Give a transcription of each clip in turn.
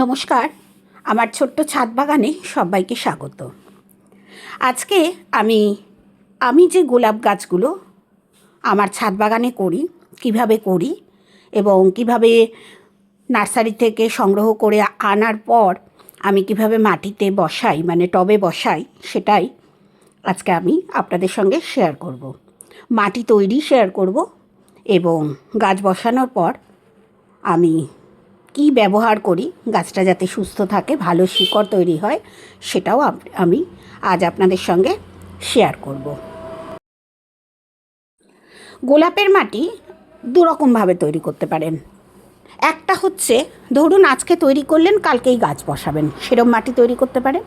নমস্কার। আমার ছোট্ট ছাদ বাগানে সবাইকে স্বাগত। আজকে আমি আমি যে গোলাপ গাছগুলো আমার ছাদ বাগানে করি, কীভাবে করি এবং কীভাবে নার্সারি থেকে সংগ্রহ করে আনার পর আমি কীভাবে মাটিতে বসাই মানে টবে বসাই, সেটাই আজকে আমি আপনাদের সঙ্গে শেয়ার করব। মাটি তৈরি শেয়ার করব এবং গাছ বসানোর পর আমি কি ব্যবহার করি, গাছটা যাতে সুস্থ থাকে, ভালো শিকড় তৈরি হয়, সেটাও আমি আজ আপনাদের সঙ্গে শেয়ার করব। গোলাপের মাটি দুরকমভাবে তৈরি করতে পারেন। একটা হচ্ছে, ধরুন আজকে তৈরি করলেন, কালকেই গাছ বসাবেন, সেরম মাটি তৈরি করতে পারেন।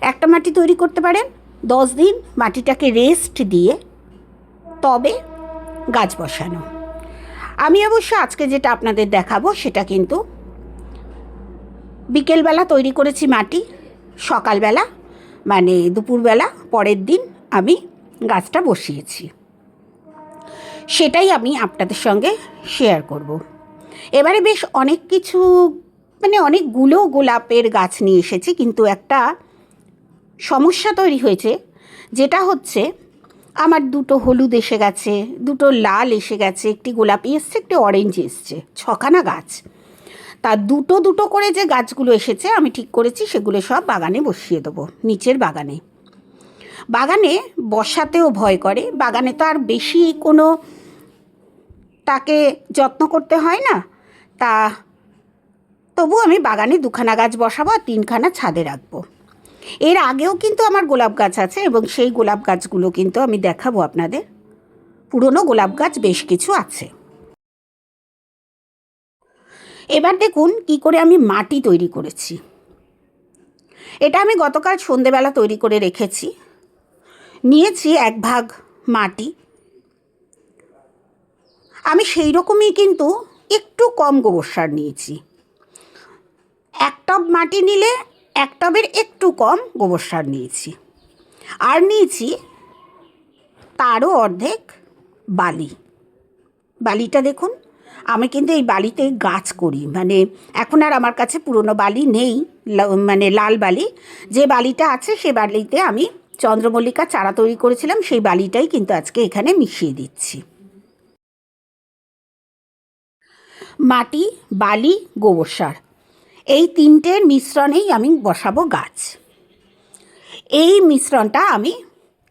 একটা মাটি তৈরি করতে পারেন, দশ দিন মাটিটাকে রেস্ট দিয়ে তবে গাছ বসানো। আমি অবশ্য আজকে যেটা আপনাদের দেখাবো, সেটা কিন্তু বিকেলবেলা তৈরি করেছি মাটি, সকালবেলা মানে দুপুরবেলা, পরের দিন আমি গাছটা বসিয়েছি সেটাই আমি আপনাদের সঙ্গে শেয়ার করব। এবারে বেশ অনেক কিছু মানে অনেকগুলো গোলাপের গাছ নিয়ে এসেছি, কিন্তু একটা সমস্যা তৈরি হয়েছে, যেটা হচ্ছে আমার দুটো হলুদ এসে গেছে, দুটো লাল এসে গেছে, একটি গোলাপি এসছে, একটি অরেঞ্জ এসছে, ছখানা গাছ। তা দুটো দুটো করে যে গাছগুলো এসেছে, আমি ঠিক করেছি, সেগুলো সব বাগানে বসিয়ে দেবো, নিচের বাগানে। বাগানে বসাতেও ভয় করে, বাগানে তো আর বেশি কোনো তাকে যত্ন করতে হয় না। তা তবু আমি বাগানে দুখানা গাছ বসাবো আর তিনখানা ছাদে রাখব। এর আগেও কিন্তু আমার গোলাপ গাছ আছে এবং সেই গোলাপ গাছগুলো কিন্তু আমি দেখাবো আপনাদের। পুরনো গোলাপ গাছ বেশ কিছু আছে। এবার দেখুন কি করে আমি মাটি তৈরি করেছি। এটা আমি গতকাল সন্ধেবেলা তৈরি করে রেখেছি। নিয়েছি এক ভাগ মাটি। আমি সেই রকমই কিন্তু একটু কম গোবর সার নিয়েছি। এক টব মাটি নিলে এক টবের একটু কম গোবর সার নিয়েছি। আর নিয়েছি তারও অর্ধেক বালি। বালিটা দেখুন, আমি কিন্তু এই বালিতে গাছ করি। মানে এখন আর আমার কাছে পুরনো বালি নেই মানে লাল বালি। যে বালিটা আছে সে বালিতে আমি চন্দ্রমল্লিকা চারা তৈরি করেছিলাম, সেই বালিটাই কিন্তু আজকে এখানে মিশিয়ে দিচ্ছি। মাটি, বালি, গোবর সার। এই তিনটের মিশ্রণেই আমি বসাবো গাছ। এই মিশ্রণটা আমি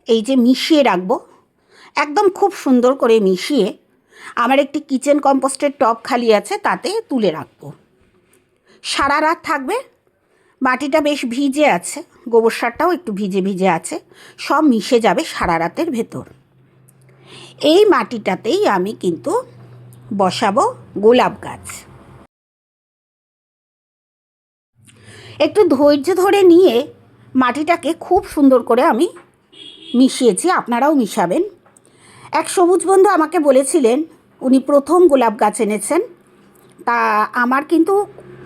এই যে মিশিয়ে রাখব, একদম খুব সুন্দর করে মিশিয়ে আমার একটি কিচেন কম্পোস্টের টব খালি আছে, তাতে তুলে রাখব। সারা রাত থাকবে, মাটিটা বেশ ভিজে আছে, গোবর সারটাও একটু ভিজে ভিজে আছে, সব মিশে যাবে সারা রাতের ভেতর। এই মাটিটাতেই আমি কিন্তু বসাবো গোলাপ গাছ। একটু ধৈর্য ধরে নিয়ে মাটিটাকে খুব সুন্দর করে আমি মিশিয়েছি, আপনারাও মিশাবেন। এক সবুজ বন্ধু আমাকে বলেছিলেন, উনি প্রথম গোলাপ গাছ এনেছেন। তা আমার কিন্তু,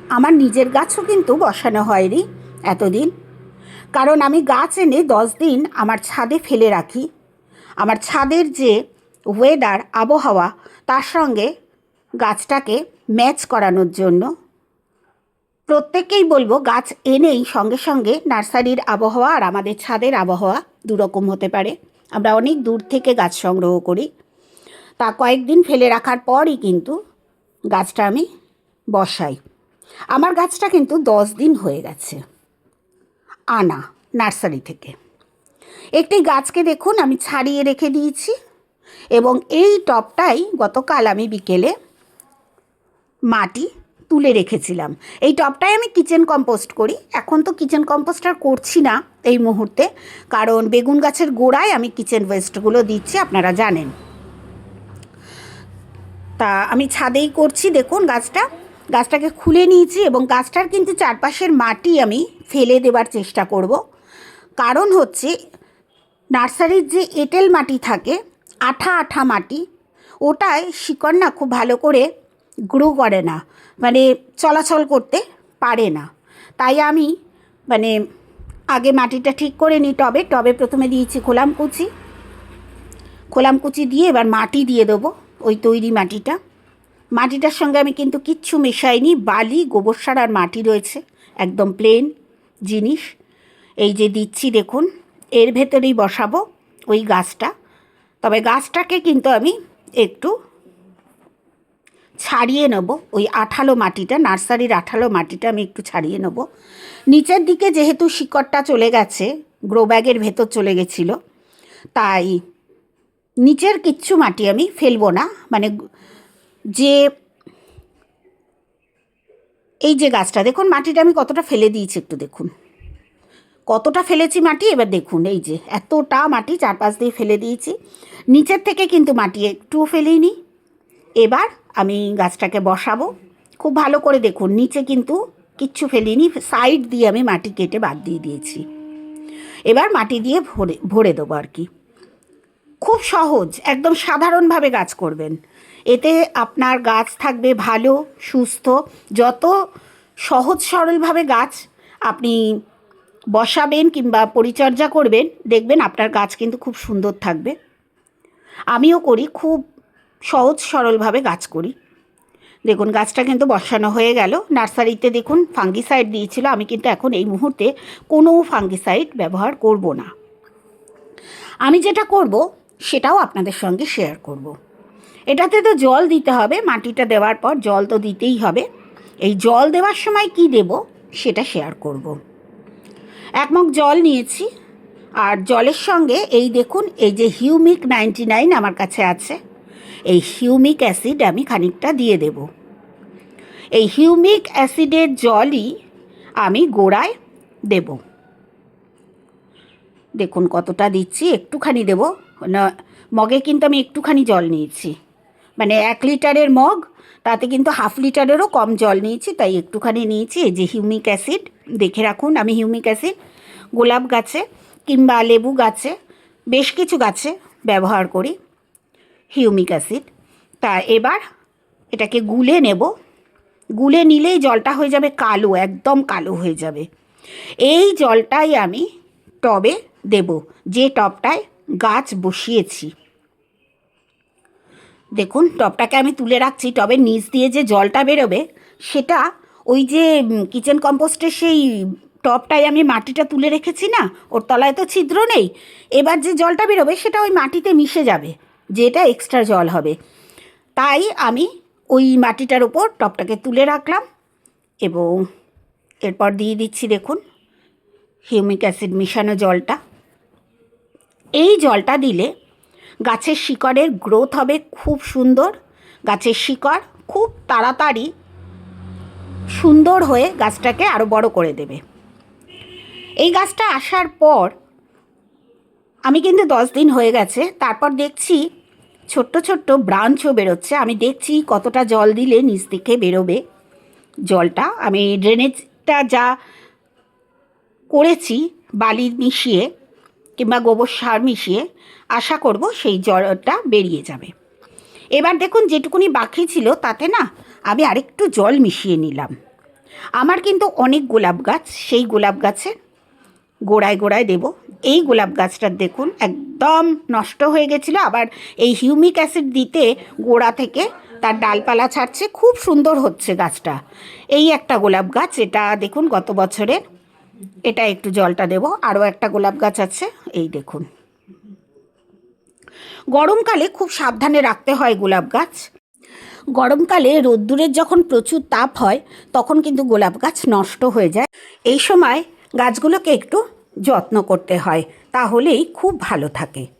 আমার নিজের গাছও কিন্তু বসানো হয়নি এতদিন। কারণ আমি গাছ এনে দশ দিন আমার ছাদে ফেলে রাখি। আমার ছাদের যে ওয়েদার আবহাওয়া, তার সঙ্গে গাছটাকে ম্যাচ করানোর জন্য। প্রত্যেককেই বলব, গাছ এনেই সঙ্গে সঙ্গে নার্সারির আবহাওয়া আর আমাদের ছাদের আবহাওয়া দুরকম হতে পারে। আমরা অনেক দূর থেকে গাছ সংগ্রহ করি। তা কয়েকদিন ফেলে রাখার পরই কিন্তু গাছটা আমি বসাই। আমার গাছটা কিন্তু দশ দিন হয়ে গেছে আনা নার্সারি থেকে। একটি গাছকে দেখুন, আমি ছাড়িয়ে রেখে দিয়েছি এবং এই টবটাই গতকাল আমি বিকেলে মাটি তুলে রেখেছিলাম। এই টবটাই আমি কিচেন কম্পোস্ট করি। এখন তো কিচেন কম্পোস্ট আর করছি না এই মুহূর্তে। কারণ বেগুন গাছের গোড়ায় আমি কিচেন ওয়েস্টগুলো দিচ্ছি, আপনারা জানেন। তা আমি ছাদেই করছি, দেখুন গাছটা। গাছটাকে খুলে নিয়েছি এবং গাছটার কিন্তু চারপাশের মাটি আমি ফেলে দেবার চেষ্টা করব। কারণ হচ্ছে, নার্সারির যে এঁটেল মাটি থাকে, আঠা আঠা মাটি, ওটায় শিকড় না খুব ভালো করে গ্রো করে না মানে চলাচল করতে পারে না। তাই আমি মানে আগে মাটিটা ঠিক করে নিই টবে টবে প্রথমে দিয়েছি খোলাম কুচি। খোলাম কুচি দিয়ে এবার মাটি দিয়ে দেবো ওই তৈরি মাটিটা। মাটিটার সঙ্গে আমি কিন্তু কিচ্ছু মেশাইনি, বালি, গোবর সার আর মাটি রয়েছে, একদম প্লেন জিনিস। এই যে দিচ্ছি দেখুন, এর ভেতরেই বসাবো ওই গাছটা। তবে গাছটাকে কিন্তু আমি একটু ছাড়িয়ে নেব। ওই আঠালো মাটিটা, নার্সারির আঠালো মাটিটা আমি একটু ছাড়িয়ে নেব। নিচের দিকে যেহেতু শিকড়টা চলে গেছে গ্রো ব্যাগের ভেতর চলে গেছিল, তাই নিচের কিচ্ছু মাটি আমি ফেলব না। মানে যে এই যে গাছটা, দেখুন মাটিটা আমি কতটা ফেলে দিয়েছি একটু দেখুন। কতটা ফেলেছি মাটি, এবার দেখুন এই যে, এতটা মাটি চারপাশ দিয়ে ফেলে দিয়েছি। নিচের থেকে কিন্তু মাটি একটুও ফেলিনি। এবার আমি গাছটাকে বসাবো। খুব ভালো করে দেখুন, নিচে কিন্তু কিচ্ছু ফেলিনি, সাইড দিয়ে আমি মাটি কেটে বাদ দিয়ে দিয়েছি। এবার মাটি দিয়ে ভরে ভরে দেবো আর কি। খুব সহজ, একদম সাধারণভাবে গাছ করবেন। এতে আপনার গাছ থাকবে ভালো, সুস্থ, যত সহজ সরলভাবে গাছ আপনি বসাবেন কিংবা পরিচর্যা করবেন, দেখবেন আপনার গাছ কিন্তু খুব সুন্দর থাকবে। আমিও করি, খুব সহজ সরলভাবে গাছ করি। দেখুন, গাছটা কিন্তু বসানো হয়ে গেল। নার্সারিতে দেখুন ফাঙ্গিসাইড দিয়েছিল। আমি কিন্তু এখন এই মুহূর্তে কোনো ফাঙ্গিসাইড ব্যবহার করব না। আমি যেটা করব, সেটাও আপনাদের সঙ্গে শেয়ার করব। এটাতে তো জল দিতে হবে, মাটিটা দেওয়ার পর জল তো দিতেই হবে। এই জল দেওয়ার সময় কি দেব, সেটা শেয়ার করব। এক মগ জল নিয়েছি। আর জলের সঙ্গে এই দেখুন, এই যে হিউমিক নাইনটি নাইন আমার কাছে আছে। এই হিউমিক অ্যাসিড আমি খানিকটা দিয়ে দেব। এই হিউমিক অ্যাসিডের জলই আমি গোড়ায় দেব। দেখুন কতটা দিচ্ছি, একটুখানি দেব। না, মগে কিন্তু আমি একটুখানি জল নিয়েছি। মানে এক লিটারের মগ, তাতে কিন্তু হাফ লিটারেরও কম জল নিয়েছি, তাই একটুখানি নিয়েছি। এই যে হিউমিক অ্যাসিড, দেখে রাখুন আমি হিউমিক অ্যাসিড। গোলাপ গাছে কিংবা লেবু গাছে, বেশ কিছু গাছে ব্যবহার করি। Humic acid. তা এবার এটাকে গুলে নেব। গুলে নিলেই জলটা হয়ে যাবে কালো, একদম কালো হয়ে যাবে। এই জলটাই আমি টবে দেব, যে টবটায় গাছ বসিয়েছি। দেখুন, টবটাকে আমি তুলে রাখছি। টবের নিচ দিয়ে যে জলটা বেরোবে, সেটা ওই যে কিচেন কম্পোস্টের সেই টবটায় আমি মাটিটা তুলে রেখেছি না? ওর তলায় তো ছিদ্র নেই। এবার যে জলটা বেরোবে, সেটা ওই মাটিতে মিশে যাবে। যেটা এক্সট্রা জল হবে। তাই আমি ওই মাটিটার ওপর টবটাকে তুলে রাখলাম এবং এরপর দিয়ে দিচ্ছি দেখুন হিউমিক অ্যাসিড মিশানো জলটা। এই জলটা দিলে গাছের শিকড়ের গ্রোথ হবে খুব সুন্দর। গাছের শিকড় খুব তাড়াতাড়ি সুন্দর হয়ে গাছটাকে আরও বড় করে দেবে। এই গাছটা আসার পর আমি কিন্তু দশ দিন হয়ে গেছে, তারপর দেখছি ছোট্ট ছোট্ট ব্রাঞ্চও বেরোচ্ছে। আমি দেখছি কতটা জল দিলে নিচ থেকে বেরোবে। জলটা, আমি ড্রেনেজটা যা করেছি, বালি মিশিয়ে কিংবা গোবর সার মিশিয়ে, আশা করব সেই জলটা বেরিয়ে যাবে। এবার দেখুন যেটুকুনি বাকি ছিল, তাতে না আমি আরেকটু জল মিশিয়ে নিলাম। আমার কিন্তু অনেক গোলাপ গাছ, সেই গোলাপ গাছে গোড়ায় গোড়ায় দেব। এই গোলাপ গাছটা দেখুন, একদম নষ্ট হয়ে গেছিল। আবার এই হিউমিক অ্যাসিড দিতে গোড়া থেকে তার ডালপালা ছাড়ছে, খুব সুন্দর হচ্ছে গাছটা। এই একটা গোলাপ গাছ, এটা দেখুন গত বছরের এটা একটু জলটা দেব, আরও একটা গোলাপ গাছ আছে, এই দেখুন। গরমকালে খুব সাবধানে রাখতে হয় গোলাপ গাছ। গরমকালে রোদ্দুরের যখন প্রচুর তাপ হয়, তখন কিন্তু গোলাপ গাছ নষ্ট হয়ে যায়। এই সময় গাছগুলোকে একটু যত্ন করতে হয় তাহলেই খুব ভালো থাকে।